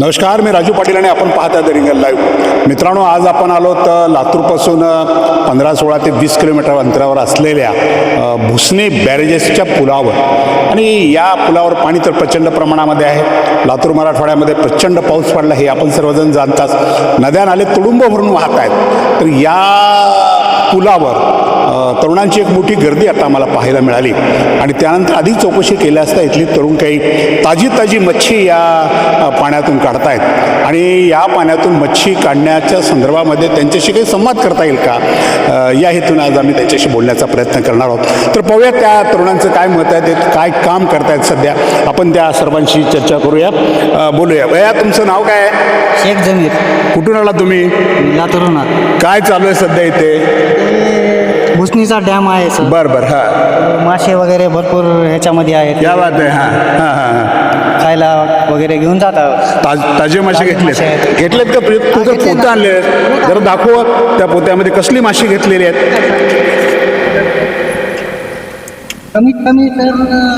नमस्कार मी राजू पाटील आणि आपण पाहता द रिंगल लाईव्ह. मित्रांनो आज आपण आलो तर लातूरपासून पंधरा सोळा ते वीस किलोमीटर अंतरावर असलेल्या भुसने भुसणे बॅरेजेसच्या पुलावर. आणि या पुलावर पाणी तर प्रचंड प्रमाणामध्ये आहे. लातूर मराठवाड्यामध्ये प्रचंड पाऊस पडला हे आपण सर्वजण जाणताच. नद्या नाले तुडुंब भरून वाहत आहेत तर या पुलावर तरुणांची एक मोठी गर्दी आता आम्हाला पाहायला मिळाली. आणि त्यानंतर अधिक चौकशी केल्या असता इथली तरुण काही ताजी ताजी मच्छी या पाण्यातून काढतायत. आणि या पाण्यातून मच्छी काढण्याच्या संदर्भामध्ये त्यांच्याशी काही संवाद करता येईल का? या हेतून आज आम्ही त्यांच्याशी बोलण्याचा प्रयत्न करणार आहोत. तर पाहूया त्या तरुणांचं काय मत आहे ते काय काम करतायत सध्या. आपण त्या सर्वांशी चर्चा करूया. बोलूया. भैया तुमचं नाव काय आहे? शेख जमीर. कुठून आला तुम्ही? लातूर काय चालू आहे सध्या इथे? भुसणीचा डॅम आहे सर. बर बर हां. मासे वगैरे भरपूर ह्याच्यामध्ये आहेत. या बात आहे हां हां हां हां. खायला वगैरे घेऊन जातात. ताज ताजे मासे ताजे घेतलेत. मासे आहेत. घेतलेत का? घेतले पोतं ना. आणले आहेत. जरा दाखव त्या पोत्यामध्ये कसली माशी घेतलेली आहेत. कमीत कमी तर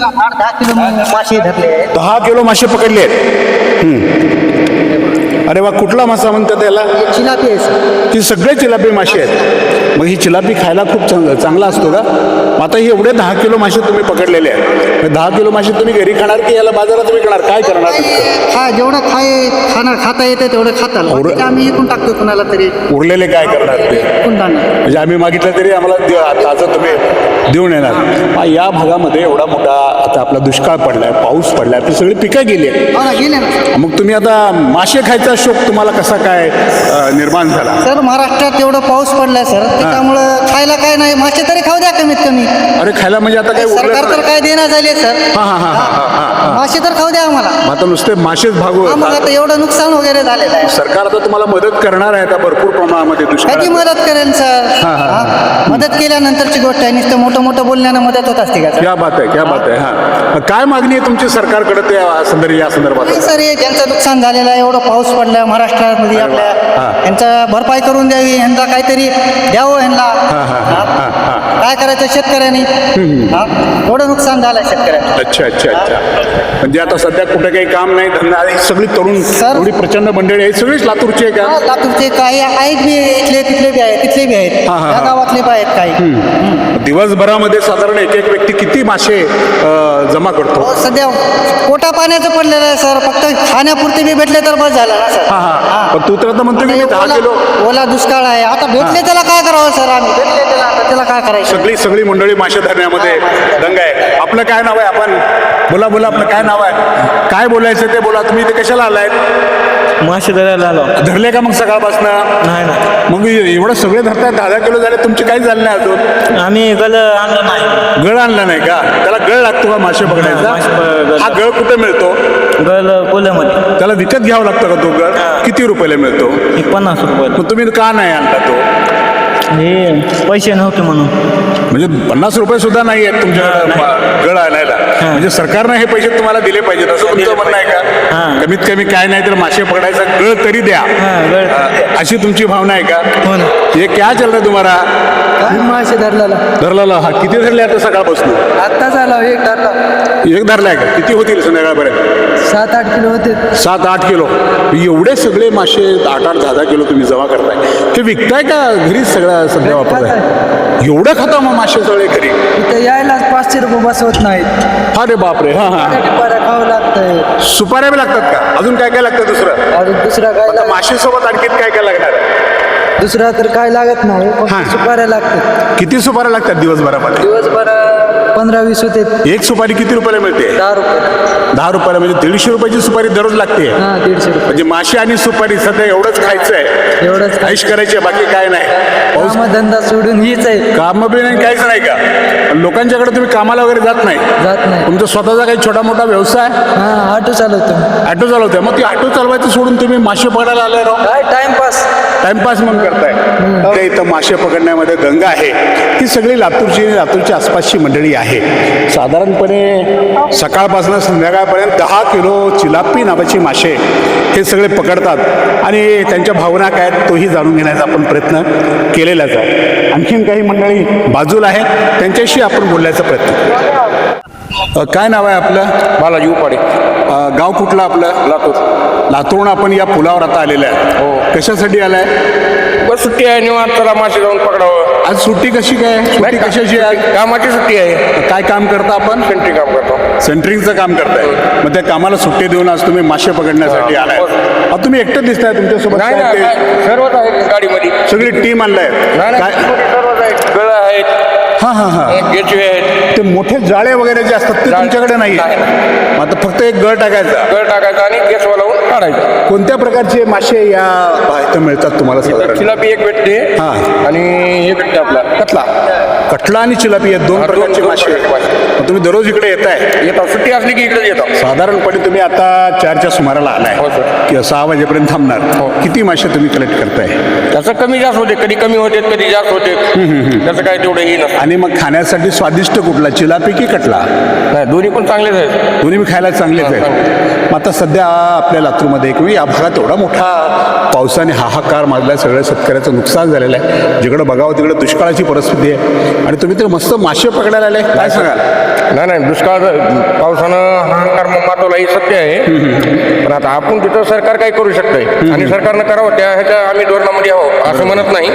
आठ दहा किलो मासे धरले आहेत. दहा किलो मासे पकडले आहेत. हम्म. अरे वा कुठला मासा म्हणतात त्याला? चिलापी आहे सर. ही सगळे चिलापी मासे आहेत. मग ही चिलापी खायला खूप चांग चांगला असतो का? मग आता हे एवढे दहा किलो मासे तुम्ही पकडलेले आहेत. दहा किलो मासे तुम्ही घरी खाणार की याला बाजारात विकणार? काय करणार? हा जेवढं खाय खाणार खाता येते तेवढं खाताल आम्ही इकून टाकतो कुणाला तरी. उरलेले काय करणार ते? म्हणजे आम्ही मागितलं तरी आम्हाला ताजं तुम्ही देऊन येणार. या भागामध्ये एवढा मोठा आता आपला दुष्काळ पडलाय पाऊस पडलाय ती सगळी पिकं गेली आहेत. हो मग तुम्ही आता मासे खायचा शोक तुम्हाला कसा काय निर्माण झाला? सर महाराष्ट्रात एवढं पाऊस पडलाय सर. त्याच्यामुळं खायला काय नाही. मासे तरी खाऊ द्या कमीत कमी. अरे खायला म्हणजे आता काही उरलं सरकार तर. काय देणार झाले सर हा हा हा हा हा हा मासे तर खाऊ द्या आम्हाला आता नुसते मासेच भागू हा, मग आता एवढं नुकसान वगैरे झालेलं आहे सरकार आता तुम्हाला मदत करणार आहे आता भरपूर प्रमाणामध्ये दुष्काळ कधी मदत करेल सर हा, हा, हा? मदत केल्यानंतरची गोष्ट आहे नुसतं मोठं मोठं बोलण्यानं मदत होत असते का सर? क्या बात आहे क्या बात आहे हा काय मागणी आहे तुमची सरकारकडे त्या संदर्भ या संदर्भात नाही सर हे ज्यांचं नुकसान झालेलं आहे एवढं पाऊस पडला महाराष्ट्रामध्ये हा. आपल्या यांचा भरपाई करून द्यावी यांना काहीतरी द्यावं यांना हा, हा, हा? हा. काय करायचं शेतकऱ्यांनी? हा? एवढं नुकसान झालंय शेतकऱ्यांचं अच्छा अच्छा अच्छा. म्हणजे आता सध्या कुठे काही काम नाही धंदा सगळी तरुण सर- एवढी प्रचंड मंडळी आहे सगळीच लातूरची आहे हा, का लातूरचे काही आहेत बी इथले तिथले बी आहेत तिथले बी आहेत. हा, हा, या हा. गावातले बी आहेत काही. दिवसभरामध्ये साधारण एक एक व्यक्ती किती मासे अ, जमा करतो? हो, सध्या पोटा पाण्याचं पडलेलं आहे सर. फक्त खाण्यापुरते बी भेटले तर बस झालं ना सर. हा हा. पण तू तर आता म्हणतो की मी दहा ओला- किलो ओला दुष्काळ आहे. आता भेटले त्याला काय करावं सर? आम्ही भेटले त्याला आता त्याला काय करायचं? सगळी सगळी मंडळी मासे धरण्यामध्ये दंग आहे. आपलं काय नाव आहे आपण? बोला बोला आपलं काय नाव आहे? काय बोलायचं ते बोला. तुम्ही इथे कशाला आलाय? मासे धरायला आलो. धरले का मग सकाळपासनं? नाही ना मग एवढं सगळे धरताय दहा दहा किलो झाले तुमचे काही झाले नाही अजून? आम्ही गल आणलं नाही. गळ आणला नाही का? त्याला गळ लागतो का मासे पकडायचा. हा गळ कुठे मिळतो? गल कोल्यामध्ये. त्याला विकत घ्यावा लागतं का तो गळ? किती रुपयाला मिळतो? पन्नास रुपये तुम्ही का नाही आणला तो? हे पैसे नव्हते म्हणून. म्हणजे पन्नास रुपये सुद्धा नाही आहेत तुमच्या गळ आणायला. म्हणजे सरकारनं हे पैसे तुम्हाला दिले पाहिजेत असं तुमचं म्हणणं आहे का? हां. कमीत कमी काय नाही तर मासे पकडायचा गळ तरी द्या. हां गळ अशी तुमची भावना आहे का? हो ना. हे क्या चल रहा तुम्हाला मासे धरलेला. धरला हा किती धरले आता सकाळपासून? आत्ताच आला एक धरला. एक धरलाय का? किती होतील संध्याकाळपर्यंत? सात आठ किलो होते सात आठ किलो. एवढे सगळे मासे आठ आठ दहा दहा किलो तुम्ही जमा करताय. ते विकताय का घरीच सगळं सध्या वापरताय? एवढं खाता मग मासे सगळे घरी? इथे यायलाच पाचशे रुपये बसवत नाहीत. अरे बापरे हा हा खावं लागतंय. सुपाऱ्या बी लागतात का? अजून काय काय लागतं दुसरं? अजून दुसरा काय माशेसोबत आणखीन काय काय लागणार? दुसरा तर काय लागत नाही हा. फक्त सुपाऱ्या लागतात. किती सुपाऱ्या लागतात दिवसभरामध्ये? दिवसभर पंधरा वीस होते. एक सुपारी किती रुपयाला मिळते? दहा रुपये. दहा रुपयाला म्हणजे दीडशे रुपयाची सुपारी दररोज लागते. हा दीडशे रुपये. म्हणजे मासे आणि सुपारी सध्या एवढंच खायचं आहे एवढंच काय ऐश करायची बाकी काय नाही. पाऊस धंदा सोडून हीच आहे. काम बी नाही काहीच नाही का? पण लोकांच्याकडे तुम्ही कामाला वगैरे जात नाही. जात नाही. तुमचा स्वतःचा काही छोटा मोठा व्यवसाय? हा ऑटो चालवतो. ऑटो चालवते मग ती ऑटो चालवायचं सोडून तुम्ही मासे पकडायला आले राव? काय टाइमपास टाइमपास म्हणून करताय. ते इथं मासे पकडण्यामध्ये गंगा आहे. ती सगळी लातूरची आणि लातूरच्या आसपासची मंडळी आहे. साधारणपणे सकाळपासून संध्याकाळपर्यंत दहा किलो चिलापी नावाची मासे हे सगळे पकडतात. आणि त्यांच्या भावना काय आहेत तोही जाणून घेण्याचा आपण प्रयत्न केलेलाच आहे. आणखीन काही मंडळी बाजूला आहेत. त्यांच्याशी आपण बोलण्याचा प्रयत्न करू. काय नाव आहे आपलं? बालाजी उपाडे. अ, गाव कुठलं आपलं? लातूर. लातूरून आपण या पुलावर आता आलेले आहे. हो. कशासाठी आलाय? बस सुट्टी आहे निवांत चला मासे जाऊन पकडावं. आज सुट्टी कशी काय? सुट्टी? कशाची आहे कामाची सुट्टी आहे. काय काम करता आपण? सेंट्री काम करतो. सेंटरिंगचं काम करताय. मग त्या कामाला सुट्टी देऊन आज तुम्ही मासे पकडण्यासाठी आलाय. तुम्ही एकटं दिसताय तुमच्यासोबत. सर्वच आहेत गाडीमध्ये. सगळी टीम आणलाय. काय सर्वच आहेत. गळ आहेत हा हा हा. आहेत ते मोठे जाळे वगैरे जे असतात ते जाळे- तुमच्याकडे नाही आता फक्त एक गळ टाकायचा. गळ टाकायचा आणि गॅसवर लावून काढायचा. कोणत्या प्रकारचे मासे या इथं मिळतात तुम्हाला साधारण? चिलापी एक भेटते. हा. आणि हे भेटते आपला. कतला. कटला आणि चिलापी या दोन प्रकारचे मासे. मग तुम्ही दररोज इकडे येताय. येतात सुट्टी असली की इकडे येतात साधारणपणे तुम्ही आता चारच्या सुमाराला आलाय. हो. किंवा सहा वाजेपर्यंत थांबणार. हो. किती मासे तुम्ही कलेक्ट करताय? त्याचं कमी जास्त होते. कधी कमी होते कधी जास्त होते. त्याचं काय तेवढं हे नसतं. आणि मग खाण्यासाठी स्वादिष्ट कुठला? चिलापी की कटला? नाही दोन्ही पण चांगलेच आहेत. दोन्ही मी खायला चांगलेच आहेत. मग आता सध्या आपल्या लातूरमध्ये किंवा या भागात एवढा मोठा पावसाने हाहाकार माजला सगळ्या शेतकऱ्याचं नुकसान झालेलं आहे. जिकडं बघावं तिकडं दुष्काळाची परिस्थिती आहे. आणि तुम्ही तर मस्त मासे पकडायला आले. काय सांगाल? नाही नाही दुष्काळ पावसानं हाहाकार मग मातवला हे सत्य आहे. पण आता आपण तिथं सरकार काय करू शकतंय? आणि सरकारनं करावं त्या ह्याच्या आम्ही धोरणामध्ये आहोत असं म्हणत नाही.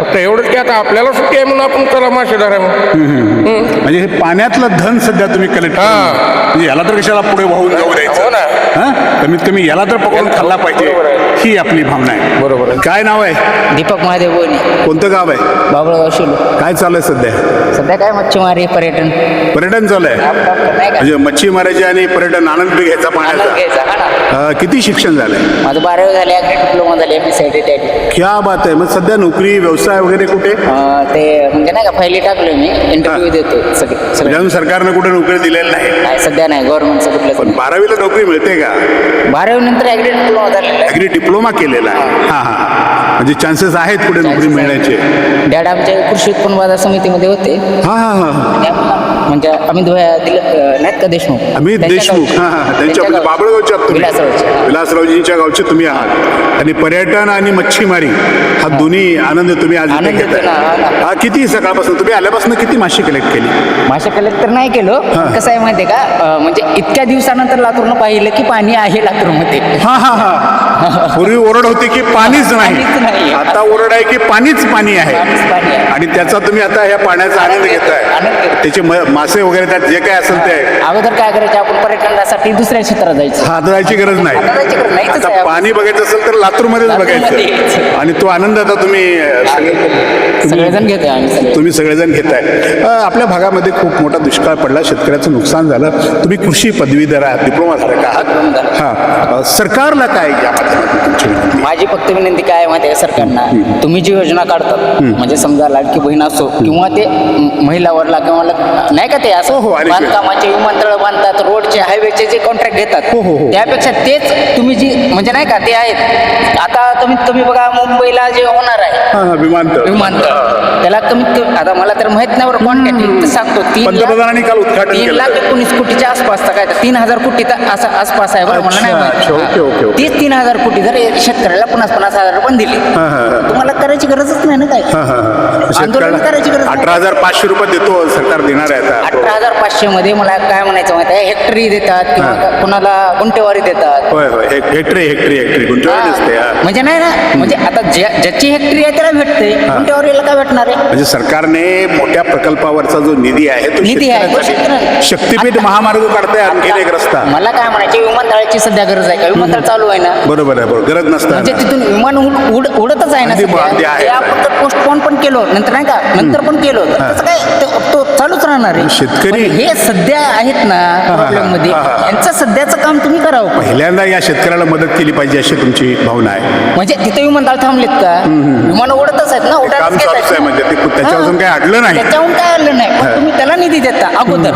फक्त एवढंच की आता आपल्याला सुट्टी आहे म्हणून आपण चला मासे धरा म्हणजे हे पाण्यातलं धन सध्या तुम्ही कलेक्ट हा. म्हणजे याला तर कशाला पुढे वाहून जाऊ हो द्यायचं? ना. हा? कमीत कमी याला तर पकडून खाल्ला पाहिजे. ही आपली भावना आहे. बरोबर. काय नाव आहे? दीपक महादेव कोणतं गाव आहे? बाबळगाव शिलो काय चालू आहे सध्या सध्या काय मच्छीमारी पर्यटन? पर्यटन चालू आहे नाही का म्हणजे मच्छीमाराचे आणि पर्यटन आनंद बी घ्यायचा आनंद पाण्याचा घ्यायचा हा ना. अं, किती शिक्षण झालंय? माझं बारावी झाले अग्री डिप्लोमा झाले एम एस सी त्या क्या बात आहे. मग सध्या नोकरी व्यवसाय वगैरे कुठे? ते म्हणजे नाही का फायली टाकलोय मी इंटरव्ह्यू देतो सगळे म्हणजे सगळे अजून सरकारनं कुठे नोकरी दिलेली नाही? नाही सध्या नाही गव्हर्नमेंटचं पण कुठलं बारावीला नोकरी मिळते का? बारावी नंतर अग्री डिप्लोमा झालेला अगदी डिप्लोमा केलेला आहे. हा हा. म्हणजे चान्सेस आहेत पुढे नोकरी मिळण्याचे. डॅड आमच्या कृषी उत्पन्न बाजार समितीमध्ये होते. हा हा हा. म्हणजे अमित भैया दिल नाहीत का देशमुख? अमित देशमुख. हा हा त्यांच्या म्हणजे गावचे. बाबळगावचे आहात तुम्ही. विलासरावचे. विलासरावजींच्या गावचे तुम्ही आहात. आणि पर्यटन आणि मच्छीमारी हा दोन्ही आनंद तुम्ही आज इथे आनंद घेताय घेतो ना, हा. हा किती सकाळपासून? तुम्ही आल्यापासून किती मासे कलेक्ट केली? मासे कलेक्ट तर नाही केलो. पण कसं आहे माहितीये का? अं, म्हणजे इतक्या दिवसानंतर लातूरनं पाहिलं की पाणी आहे लातूरमध्ये. हा हा हा. पूर्वी ओरड होती की पाणीच पाणीच नाही. नाही. आता ओरड आहे की पाणीच पाणी आहे. पाणीच पाणी आहे. आणि त्याचा तुम्ही आता ह्या पाण्याचा आनंद आनंद घेतोय, आनंद घेताय घेतोय. त्याचे म- मासे वगैरे त्यात जे काय असेल ते. आहे अगोदर काय करायचं आपण पर्यटनासाठी दुसऱ्या क्षेत्रात जायचं. हा, आता जायची गरज नाही. आता जायची गरज नाही. इथंच आता आहे. पाणी बघायचं असेल तर लातूरमध्येच लातूरमध्ये बघायचं. यायचं. आणि तो आनंद आता तुम्ही सगळेजण घेतोय आम्ही सगळे. तुम्ही सगळेजण घेताय. अ, आपल्या भागामध्ये खूप मोठा दुष्काळ पडला. शेतकऱ्याचं नुकसान झालं. तुम्ही कृषी पदवीधर आहात डिप्लोमा धारक आहात हा. सरकारला काय या माध्यमातून तुमची विनंती? माझी फक्त विनंती काय आहे माहिती आहे का सरकारना? तुम्ही जी योजना काढतात म्हणजे समजा लाडकी बहीण असो किंवा ते म- महिलावरला किंवा नाही का ते हो, असं हो, बांधकामाचे विमानतळ बांधतात रोडचे हायवेचे जे कॉन्ट्रॅक्ट घेतात हो, हो, हो. त्यापेक्षा तेच तुम्ही जी म्हणजे नाही का ते आहेत आता तुम्ही तुम्ही बघा मुंबईला जे होणार आहे हा हा विमानतळ विमानतळ त्याला कमीत कमी आता मला तर माहीत नाही बरं क्वांटिटी सांगतो तीन लाख- पंतप्रधानांनी काल उद्घाटन तीन केलं. लाख एकोणीस कोटीच्या आसपास तर काय तर तीन हजार कोटी तर असं आसपास आहे बरं मला नाही अच्छा, माहीत. अच्छा, ओके, ओके, ओके. तीच तीन हजार कोटी जर शेतकऱ्याला पन्नास पन्नास हजार पण दिली हा, हा, हा. तुम्हाला करायची गरजच नाही ना काय हा, हा, हा. आंदोलन करायची गरज नाही. अठरा हजार पाचशे रुपये देतो सरकार देणार आहे आता अठरा हजार पाचशे मध्ये मला काय म्हणायचं माहिती आहे? हेक्टरी देतात किंवा हा. कुणाला गुंटेवारी देतात. होय होय. हे- हेक्टरी हेक्टरी हेक्टरी. दिसते हा. म्हणजे नाही ना म्हणजे आता ज्या- ज्याची हेक्टरी आहे त्याला भेटते. गुंटेवारीला काय भेटणार आहे? म्हणजे सरकारने मोठ्या प्रकल्पावरचा जो निधी आहे तो निधी आहे, तो शेतकऱ्यांसाठी शेतकऱ्यांना- शक्तीपीठ आता- महामार्ग काढताय आणखीन एक रस्ता. मला काय म्हणायचे विमानतळाची सध्या गरज आहे का? विमानतळ चालू आहे ना. बरोबर आहे बरोबर. गरज म्हणजे नसताना तिथून विमान उड उड- उडतच आहे ना अगदी सध्या. अगदी आहे. ते आपण तर पोस्टपोन पण केलो नंतर नाही का? नंतर पण केलो तर त्याचं काय ते- तो चालूच राहणार आहे. शेतकरी- पण हे सध्या आहेत ना प्रॉब्लेममध्ये. यांचं सध्याचं काम तुम्ही करावं. पहिल्यांदा या शेतकऱ्याला मदत केली पाहिजे अशी तुमची भावना आहे. म्हणजे तिथे विमानतळ थांबलेत का? विमान उडतच आहेत ना? काम घेत चालूच आहे. म्हणजे ते. काही अडलं नाही. त्याच्याहून काय आलं नाही. पण तुम्ही त्याला निधी देता अगोदर.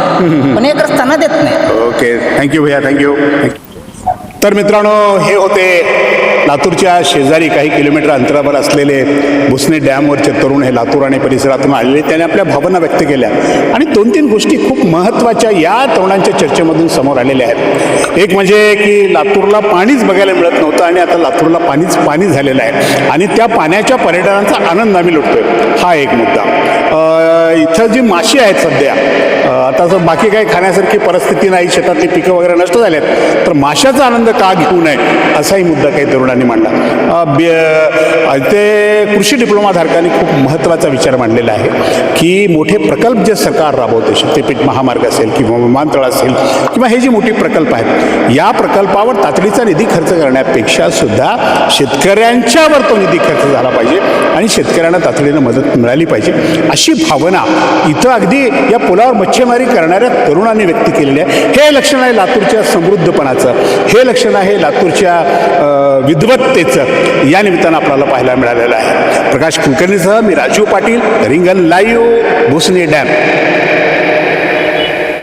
पण एक रस्ताना देत नाही. ओके. थँक्यू भैया. थँक्यू तर मित्रांनो हे होते लातूरच्या शेजारी काही किलोमीटर अंतरावर असलेले भुसणे डॅमवरचे तरुण हे लातूर आणि परिसरातून आलेले त्याने आपल्या भावना व्यक्त केल्या. आणि दोन तीन गोष्टी खूप महत्त्वाच्या या तरुणांच्या चर्चेमधून समोर आलेल्या आहेत. एक म्हणजे की लातूरला पाणीच बघायला मिळत नव्हतं आणि आता लातूरला पाणीच पाणी झालेलं आहे. आणि त्या पाण्याच्या पर्यटनाचा आनंद आम्ही लुटतोय. हा एक मुद्दा. इथं जी माशी आहेत सध्या आता जर बाकी काही खाण्यासारखी परिस्थिती नाही शेतातली पिकं वगैरे नष्ट झाल्यात तर माशाचा आनंद का घेऊ नये असाही मुद्दा काही तरुणांनी मांडला. ते कृषी डिप्लोमाधारकांनी खूप महत्त्वाचा विचार मांडलेला आहे की मोठे प्रकल्प जे सरकार राबवते शक्तीपीठ महामार्ग असेल किंवा विमानतळ असेल किंवा हे जे मोठे प्रकल्प आहेत या प्रकल्पावर तातडीचा निधी खर्च करण्यापेक्षा सुद्धा शेतकऱ्यांच्यावर तो निधी खर्च झाला पाहिजे आणि शेतकऱ्यांना तातडीनं मदत मिळाली पाहिजे अशी भावना इथं अगदी या पुलावर मच्छी मासेमारी करणाऱ्या तरुणांनी व्यक्त केलेली आहे. हे लक्षण आहे लातूरच्या समृद्धपणाचं. हे लक्षण आहे लातूरच्या विद्वत्तेचं. या निमित्तानं आपल्याला पाहायला मिळालेलं आहे. प्रकाश कुलकर्णीसह मी राजीव पाटील रिंगण लाईव्ह भुसणी डॅम.